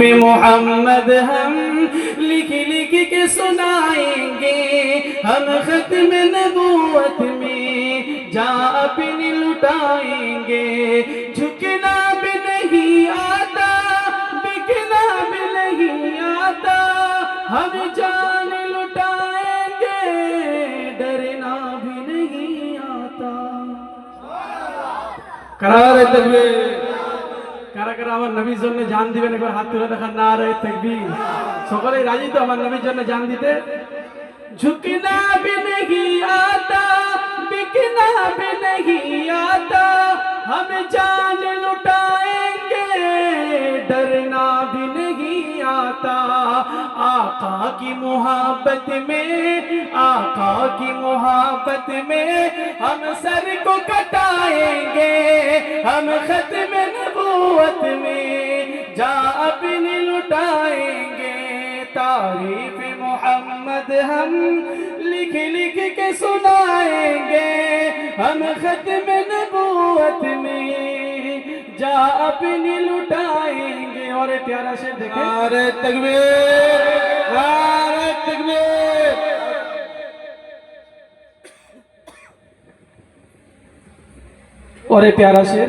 پہ محمد ہم لکھ لکھ کے سنائیں گے۔ ہم ختم نبوت میں جا اپنی لٹائیں گے۔ جھکنا بھی نہیں آتا، بکنا بھی نہیں آتا۔ ہم جان لٹائیں گے، ڈرنا بھی نہیں آتا۔ قرار تکبیر এলাকার আমার নবীর জন্য জান দিবেন، একবার হাত তুলে দেখার না রে থাকবি সকলেই রাজি তো আমার নবীর জন্য জান দিতে? جھکنا بھی نہیں آتا بکنا بھی نہیں آتا ہم جان لٹائیں گے ڈرنا بھی نہیں آتا آقا کی محبت میں آقا کی محبت میں ہم سر کو کٹائیں گے ہم ختم نہیں اپنی لٹائیں گے۔ تعریف محمد ہم لکھ لکھ کے سنائیں گے۔ ہم ختم نبوت میں جا اپنی لٹائیں گے۔ اور پیارا شیر دیکھیں۔ نارے تکبیر نارے تکبیر۔ اور پیارا شیر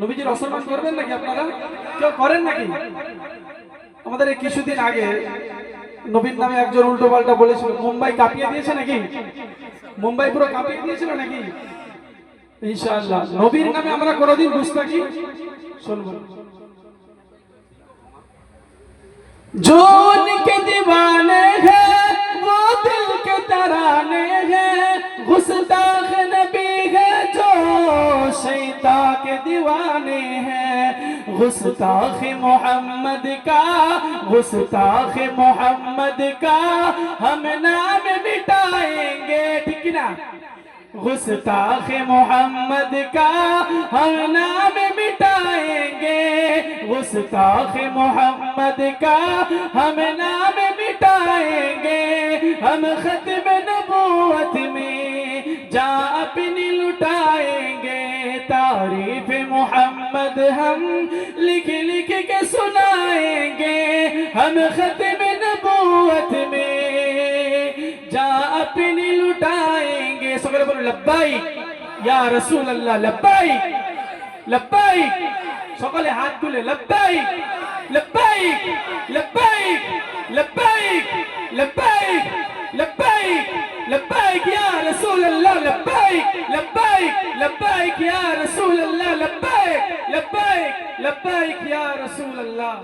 নবীজির অসম্মান করবেন নাকি আপনারা? কেউ করেন নাকি? আমাদের এই কিছুদিন আগে নবীন নামে একজন উল্টো পাল্টা বলেছিল, মুম্বাই কাঁপিয়ে দিয়েছে নাকি? মুম্বাই পুরো কাঁপিয়ে দিয়েছিল নাকি? ইনশাল্লাহ নবীর নামে আমরা কোনোদিন বুঝতে কি শুনব। جو ان کے دیوانے ہیں، وہ دل کے ترانے ہیں۔ گستاخ نبی ہے جو شیطا کے دیوانے ہیں۔ گستاخ محمد کا، گستاخ محمد کا ہم نام مٹائیں گے۔ ٹھیک نا؟ گستاخ محمد کا ہم نام مٹائیں گے۔ گستاخ محمد کا ہم نام مٹائیں گے۔ ہم ختم نبوت میں جا اپنی لٹائیں گے۔ تعریف محمد ہم لکھ لکھ کے سنائیں گے۔ ہم ختم نبوت میں جا اپنی لٹائیں گے۔ سب لبائی یا رسول اللہ لبائی لبائی সকলে হাত তুলে লব্বাইক লব্বাইক লব্বাইক লব্বাইক লব্বাইক লব্বাইক লব্বাইক ইয়া রাসূলুল্লাহ লব্বাইক লব্বাইক লব্বাইক ইয়া রাসূলুল্লাহ লব্বাইক লব্বাইক লব্বাইক ইয়া রাসূলুল্লাহ